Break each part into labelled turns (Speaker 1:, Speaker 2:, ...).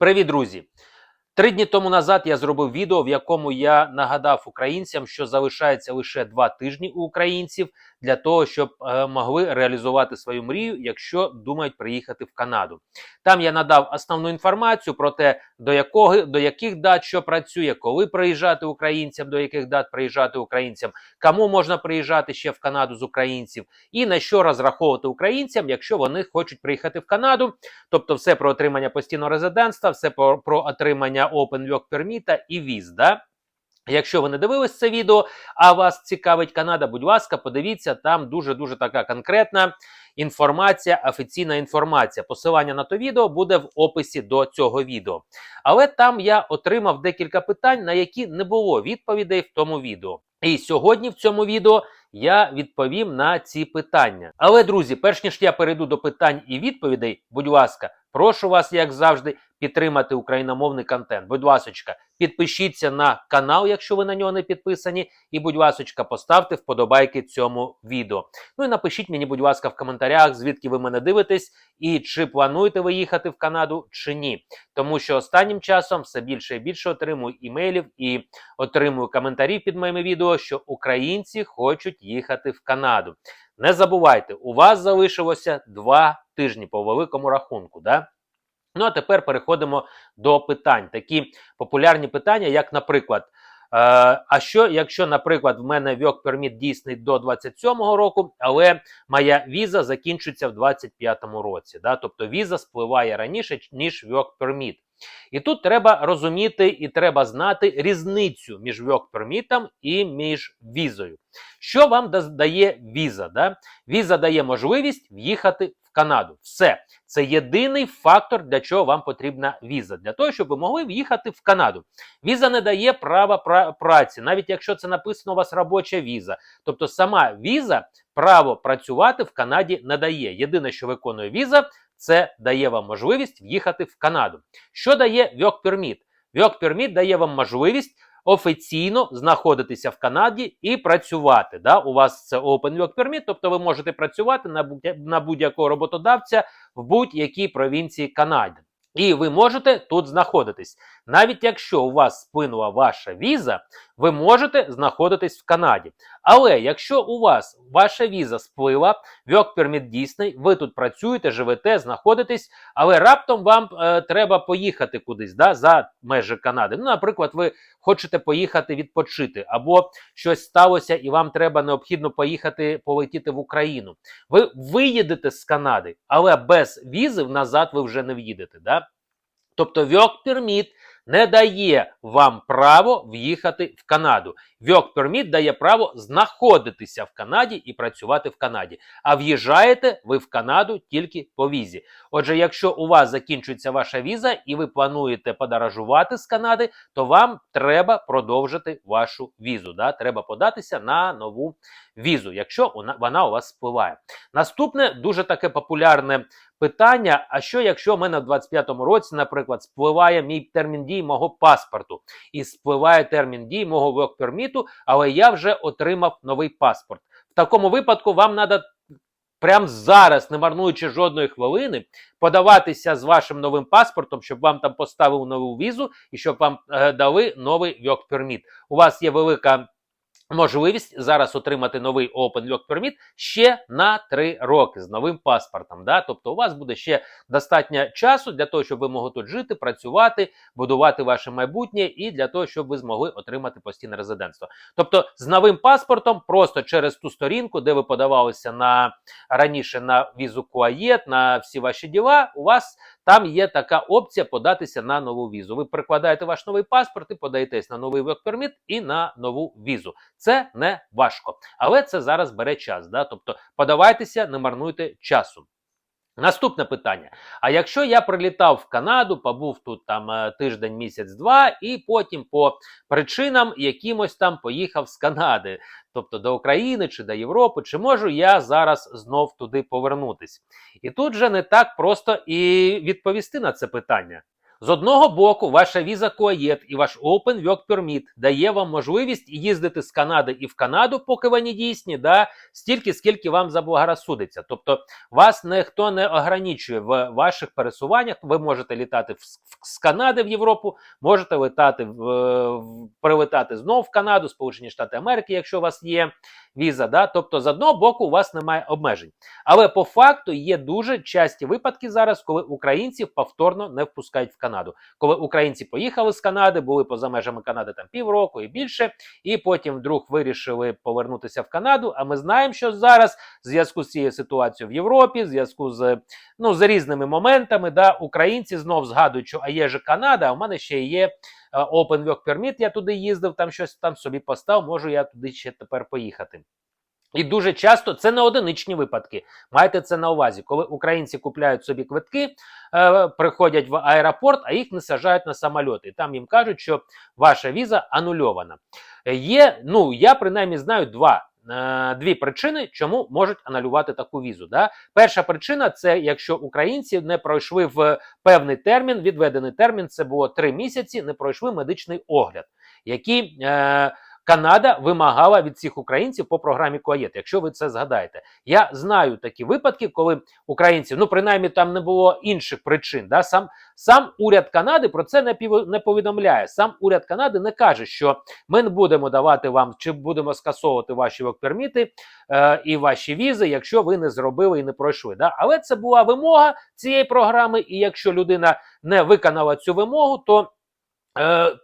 Speaker 1: Привіт, друзі! Три дні тому назад я зробив відео, в якому я нагадав українцям, що залишається лише два тижні у українців для того, щоб е, могли реалізувати свою мрію, якщо думають приїхати в Канаду. Там я надав основну інформацію про те, до якого до яких дат що працює, коли приїжджати українцям, до яких дат приїжджати українцям, кому можна приїжджати ще в Канаду з українців, і на що розраховувати українцям, якщо вони хочуть приїхати в Канаду. Тобто, все про отримання постійного резидентства, все про, про отримання Open Work Permit і віз. Да? Якщо ви не дивились це відео, а вас цікавить Канада, будь ласка, подивіться, там дуже-дуже така конкретна інформація, офіційна інформація. Посилання на то відео буде в описі до цього відео. Але там я отримав декілька питань, на які не було відповідей в тому відео. І сьогодні в цьому відео я відповім на ці питання. Але, друзі, перш ніж я перейду до питань і відповідей, будь ласка, прошу вас, як завжди, підтримати україномовний контент. Будь ласочка, підпишіться на канал, якщо ви на нього не підписані, і, будь ласочка, поставте вподобайки цьому відео. Ну і напишіть мені, будь ласка, в коментарях, звідки ви мене дивитесь, і чи плануєте ви їхати в Канаду, чи ні. Тому що останнім часом все більше і більше отримую імейлів і отримую коментарі під моїми відео, що українці хочуть їхати в Канаду. Не забувайте, у вас залишилося два тижні по великому рахунку. Да? Ну а тепер переходимо до питань. Такі популярні питання, як, наприклад, е, а що, якщо, наприклад, в мене вьок перміт дійсний до 27-го року, але моя віза закінчиться в 25-му році. Да? Тобто віза спливає раніше, ніж вьок permit. І тут треба розуміти і треба знати різницю між work permit і між візою. Що вам дає віза? Да? Віза дає можливість в'їхати в Канаду. Все. Це єдиний фактор, для чого вам потрібна віза, для того, щоб ви могли в'їхати в Канаду. Віза не дає права пра праці, навіть якщо це написано у вас робоча віза. Тобто сама віза право працювати в Канаді не дає. Єдине, що виконує віза, це дає вам можливість в'їхати в Канаду. Що дає Work Permit? Work Permit дає вам можливість офіційно знаходитися в Канаді і працювати. Да? У вас це Open Work Permit, тобто ви можете працювати на будь-якого роботодавця в будь-якій провінції Канади. І ви можете тут знаходитись. Навіть якщо у вас спинула ваша віза, ви можете знаходитись в Канаді. Але якщо у вас ваша віза сплила, permit дійсний, ви тут працюєте, живете, знаходитесь, але раптом вам е, треба поїхати кудись да, за межі Канади. Ну, наприклад, ви хочете поїхати відпочити, або щось сталося, і вам треба необхідно поїхати полетіти в Україну. Ви виїдете з Канади, але без візи назад ви вже не в'їдете. Да? Тобто permit не дає вам право в'їхати в Канаду. Work Permit дає право знаходитися в Канаді і працювати в Канаді. А в'їжджаєте ви в Канаду тільки по візі. Отже, якщо у вас закінчується ваша віза і ви плануєте подорожувати з Канади, то вам треба продовжити вашу візу. Да? Треба податися на нову візу, якщо вона у вас спливає. Наступне дуже таке популярне питання: а що, якщо в мене в 25-му році, наприклад, спливає мій термін дії мого паспорту і спливає термін дії мого вокперміту, але я вже отримав новий паспорт. В такому випадку вам треба. Прямо зараз, не марнуючи жодної хвилини, подаватися з вашим новим паспортом, щоб вам там поставили нову візу і щоб вам е, дали новий permit. У вас є велика можливість зараз отримати новий Open Work Permit ще на 3 роки з новим паспортом. Да? Тобто у вас буде ще достатньо часу для того, щоб ви могли тут жити, працювати, будувати ваше майбутнє і для того, щоб ви змогли отримати постійне резидентство. Тобто з новим паспортом, просто через ту сторінку, де ви подавалися на раніше на візу Куаєт, на всі ваші діла, у вас там є така опція податися на нову візу. Ви прикладаєте ваш новий паспорт і подаєтесь на новий векперміт і на нову візу. Це не важко, але це зараз бере час. Да? Тобто подавайтеся, не марнуйте часу. Наступне питання: а якщо я прилітав в Канаду, побув тут там е, тиждень, місяць-два, і потім по причинам якимось там поїхав з Канади, тобто до України чи до Європи, чи можу я зараз знов туди повернутись? І тут же не так просто і відповісти на це питання. З одного боку, ваша віза Куаєт і ваш Open Work Permit дає вам можливість їздити з Канади і в Канаду, поки вони дійсні, да, стільки, скільки вам заблагорассудиться. Тобто вас ніхто не ограничує в ваших пересуваннях. Ви можете літати в, з Канади в Європу, можете летати в, в прилетати знов в Канаду, Сполучені Штати Америки, якщо у вас є віза. Да? Тобто, з одного боку, у вас немає обмежень. Але по факту є дуже часті випадки зараз, коли українців повторно не впускають в Канаду. Коли українці поїхали з Канади, були поза межами Канади там півроку і більше, і потім вдруг вирішили повернутися в Канаду. А ми знаємо, що зараз в зв'язку з цією ситуацією в Європі, в зв'язку з ну з різними моментами, да, українці знов згадують, що а є же Канада, а в мене ще є. е, Open Work Permit, я туди їздив, там щось там собі постав, можу я туди ще тепер поїхати. І дуже часто це не одиничні випадки. Майте це на увазі, коли українці купляють собі квитки, е, приходять в аеропорт, а їх не саджають на самольоти. І там їм кажуть, що ваша віза анульована. Е, Є, ну я принаймні знаю два. е, Дві причини, чому можуть анулювати таку візу. Да? Перша причина це якщо українці не пройшли в певний термін, відведений термін, це було три місяці, не пройшли медичний огляд, який е, Канада вимагала від всіх українців по програмі КОАЄТ, якщо ви це згадаєте. Я знаю такі випадки, коли українці, ну принаймні там не було інших причин. Да? Сам, сам уряд Канади про це не, не повідомляє. Сам уряд Канади не каже, що ми не будемо давати вам чи будемо скасовувати ваші вокперміти е, і ваші візи, якщо ви не зробили і не пройшли. Да? Але це була вимога цієї програми, і якщо людина не виконала цю вимогу, то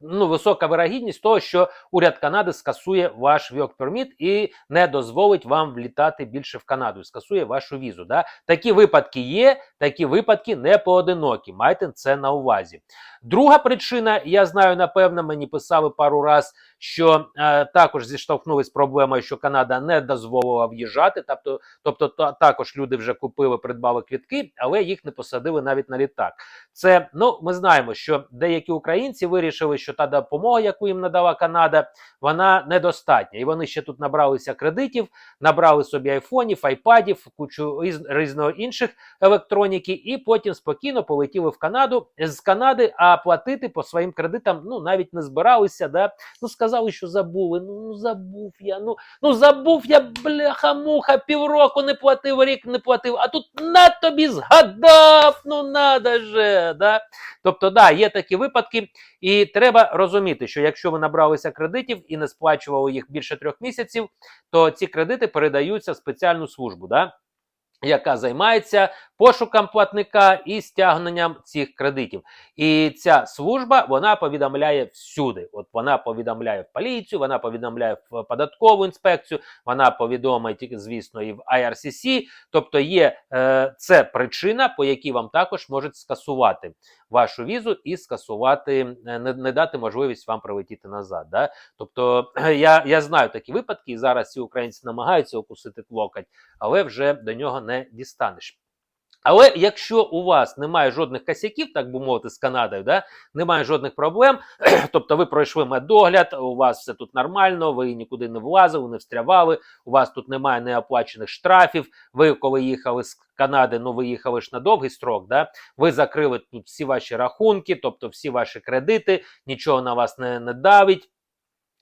Speaker 1: ну, висока вирогідність того, що уряд Канади скасує ваш permit і не дозволить вам влітати більше в Канаду, скасує вашу візу. Да? Такі випадки є, такі випадки не поодинокі. Майте це на увазі. Друга причина, я знаю, напевно, мені писали пару раз, що е, також зіштовхнулись проблемою, що Канада не дозволила в'їжджати. Тобто, тобто та, також люди вже купили, придбали квітки, але їх не посадили навіть на літак. Це ну ми знаємо, що деякі українці вирішили, що та допомога, яку їм надала Канада, вона недостатня. І вони ще тут набралися кредитів, набрали собі айфонів, айпадів, кучу різ- різного інших електроніки, і потім спокійно полетіли в Канаду з Канади, а платити по своїм кредитам ну навіть не збиралися. Да? Ну сказали, що забули. Ну, ну забув я. Ну ну забув я бляха-муха, півроку не платив, рік не платив. А тут на тобі згадав. Ну надо же. Да? Тобто, да, є такі випадки, і треба розуміти, що якщо ви набралися кредитів і не сплачували їх більше трьох місяців, то ці кредити передаються в спеціальну службу. Да? Яка займається пошуком платника і стягненням цих кредитів, і ця служба вона повідомляє всюди. От вона повідомляє в поліцію, вона повідомляє в податкову інспекцію, вона повідомить, звісно, і в IRCC. Тобто є е, це причина, по якій вам також можуть скасувати вашу візу і скасувати, е, не, не дати можливість вам прилетіти назад. Да? Тобто я, я знаю такі випадки, і зараз ці українці намагаються окусити локоть, але вже до нього не дістанеш. Але якщо у вас немає жодних косяків, так би мовити, з Канадою, да, немає жодних проблем, тобто ви пройшли медогляд, у вас все тут нормально, ви нікуди не влазили, не встрявали, у вас тут немає неоплачених штрафів. Ви, коли їхали з Канади, ну ви їхали ж на довгий строк, да, ви закрили тут всі ваші рахунки, тобто всі ваші кредити, нічого на вас не, не давить.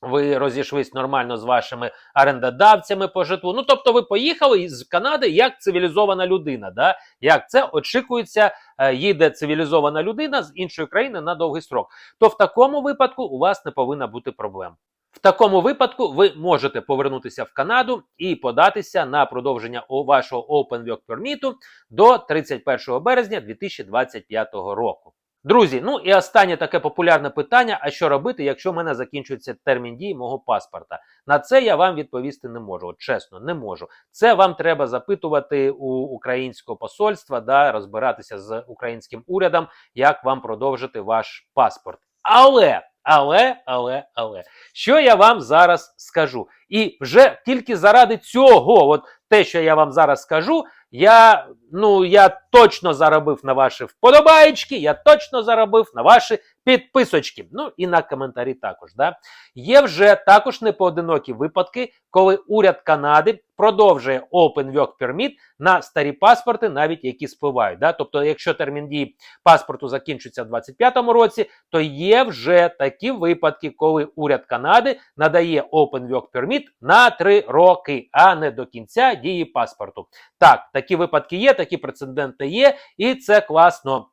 Speaker 1: Ви розійшлись нормально з вашими орендодавцями по житлу. Ну тобто, ви поїхали із Канади як цивілізована людина. Да? Як це очікується, е, їде цивілізована людина з іншої країни на довгий строк. То в такому випадку у вас не повинна бути проблем. В такому випадку ви можете повернутися в Канаду і податися на продовження вашого Open Work Permit до 31 березня 2025 року. Друзі, ну і останнє таке популярне питання: а що робити, якщо в мене закінчується термін дії мого паспорта? На це я вам відповісти не можу. От чесно, не можу. Це вам треба запитувати у українського посольства, да, розбиратися з українським урядом, як вам продовжити ваш паспорт. Але, але, але, але, що я вам зараз скажу? І вже тільки заради цього, от те, що я вам зараз скажу, я Ну, я точно заробив на ваші вподобаєчки, я точно заробив на ваші підписочки. Ну і на коментарі також. Да? Є вже також непоодинокі випадки, коли уряд Канади продовжує Open Work Permit на старі паспорти, навіть які спливають. Да? Тобто, якщо термін дії паспорту закінчиться в 2025 році, то є вже такі випадки, коли уряд Канади надає Open Work Permit на 3 роки, а не до кінця дії паспорту. Так, такі випадки є, такі прецеденти є, і це класно.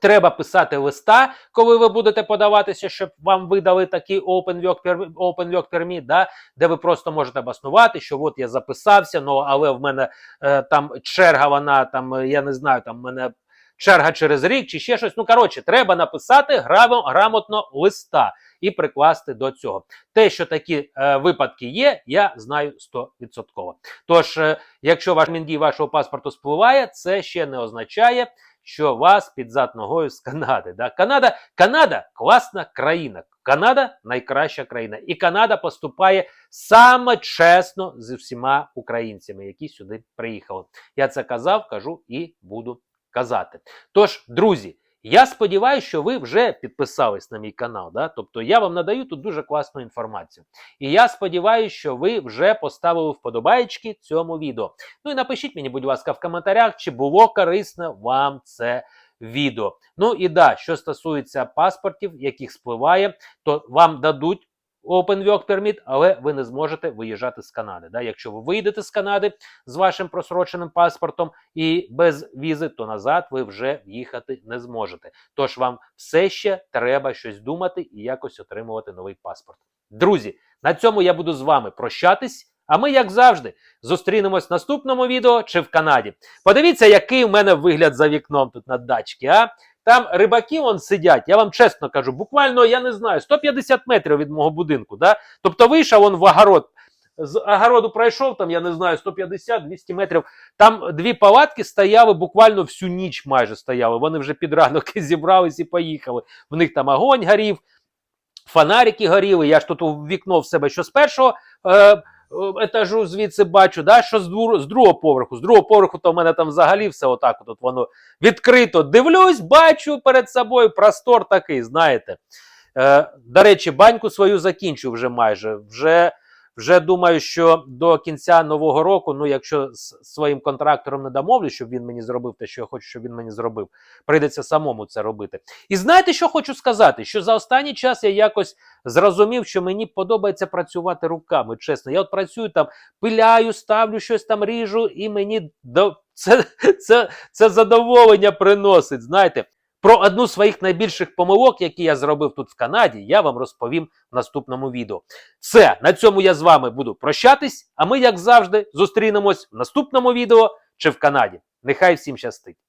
Speaker 1: Треба писати листа, коли ви будете подаватися, щоб вам видали такий Open Work Permit, Open Work Permit, да, де ви просто можете обоснувати, що от я записався, ну але в мене е, там черга, вона там, е, я не знаю, там в мене черга через рік чи ще щось. Ну, коротше, треба написати грамотно листа і прикласти до цього. Те, що такі е, випадки є, я знаю 100%. Тож, е, якщо ваш міндій вашого паспорту спливає, це ще не означає, що вас під зад ногою з Канади. Да? Канада, Канада класна країна. Канада найкраща країна. І Канада поступає саме чесно з усіма українцями, які сюди приїхали. Я це казав, кажу і буду казати. Тож, друзі, я сподіваюся, що ви вже підписались на мій канал. Да? Тобто я вам надаю тут дуже класну інформацію. І я сподіваюся, що ви вже поставили вподобайки цьому відео. Ну і напишіть мені, будь ласка, в коментарях, чи було корисне вам це відео. Ну і да, що стосується паспортів, яких спливає, то вам дадуть. Open Work Permit, але ви не зможете виїжджати з Канади. Да? Якщо ви вийдете з Канади з вашим просроченим паспортом і без візи, то назад ви вже в'їхати не зможете. Тож вам все ще треба щось думати і якось отримувати новий паспорт. Друзі, на цьому я буду з вами прощатись. А ми, як завжди, зустрінемось в наступному відео чи в Канаді. Подивіться, який у мене вигляд за вікном тут на дачці, а? Там рибаки вон сидять, я вам чесно кажу, буквально, я не знаю, 150 метрів від мого будинку. Да? Тобто вийшов он в огород, з огороду пройшов, там, я не знаю, 150-200 метрів. Там дві палатки стояли буквально всю ніч майже стояли. Вони вже під ранок зібрались і поїхали. В них там огонь горів, фонарики горіли. Я ж тут у вікно в себе що з першого. Е, етажу звідси бачу, да, що з, двор, з другого поверху. З другого поверху то в мене там взагалі все отак от воно відкрито. Дивлюсь, бачу перед собою простор такий, знаєте. Е, до речі, баньку свою закінчу вже майже. Вже, вже думаю, що до кінця нового року, ну якщо з своїм контрактором не домовлю, щоб він мені зробив те, що я хочу, щоб він мені зробив, прийдеться самому це робити. І знаєте, що хочу сказати? Що за останній час я якось зрозумів, що мені подобається працювати руками. Чесно, я от працюю там, пиляю, ставлю щось там, ріжу, і мені до це, це, це задоволення приносить. Знаєте, про одну з своїх найбільших помилок, які я зробив тут в Канаді, я вам розповім в наступному відео. Все, на цьому я з вами буду прощатись. А ми, як завжди, зустрінемось в наступному відео чи в Канаді. Нехай всім щастить!